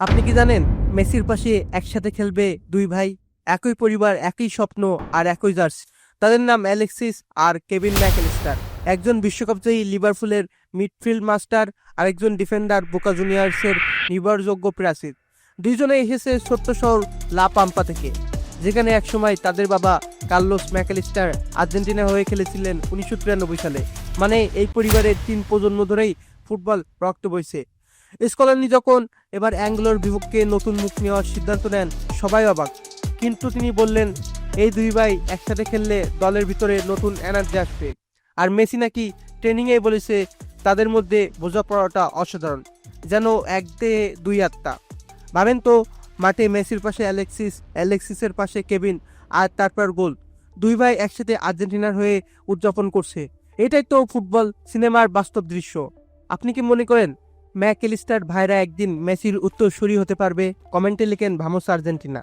আপনি কি জানেন, মেসির পাশে একসাথে খেলবে দুই ভাই, একই পরিবার, একই স্বপ্ন আর একই জার্সি। তাদের নাম অ্যালেক্সিস আর কেভিন ম্যাকেলিস্টার একজন বিশ্বকাপজয়ী লিভারপুলের মিডফিল্ড মাস্টার আর একজন ডিফেন্ডার বোকা জুনিয়ার্সের নির্ভরযোগ্য প্রাচীর দুইজনে এসেছে ছোট্ট শহর লা পাম্পা থেকে, যেখানে একসময় তাদের বাবা কার্লোস ম্যাকেলিস্টার আর্জেন্টিনা হয়ে খেলেছিলেন উনিশশো তিরানব্বই সালে। মানে এই পরিবারের তিন প্রজন্ম ধরেই ফুটবল রক্ত বইছে। স্কলানি যখন এবার অ্যাঙ্গলোর বিপক্ষে নতুন মুখ নেওয়ার সিদ্ধান্ত নেন, সবাই অবাক। কিন্তু তিনি বললেন, এই দুই ভাই একসাথে খেললে দলের ভিতরে নতুন এনার্জি আসবে। আর মেসি নাকি ট্রেনিংয়ে বলেছে, তাদের মধ্যে বোঝাপড়াটা অসাধারণ, যেন এক দেহে দুই আত্মা। ভাবেন তো, মাঠে মেসির পাশে অ্যালেক্সিস, অ্যালেক্সিসের পাশে কেবিন আর তারপর গোল। দুই ভাই একসাথে আর্জেন্টিনার হয়ে উদযাপন করছে। এটাই তো ফুটবল সিনেমার বাস্তব দৃশ্য। আপনি কি মনে করেন ম্যাকেলিস্টার ভাইরা একদিন মেসির উত্তরসূরি হতে পারবে। কমেন্টে লিখেন ভামোস আর্জেন্টিনা।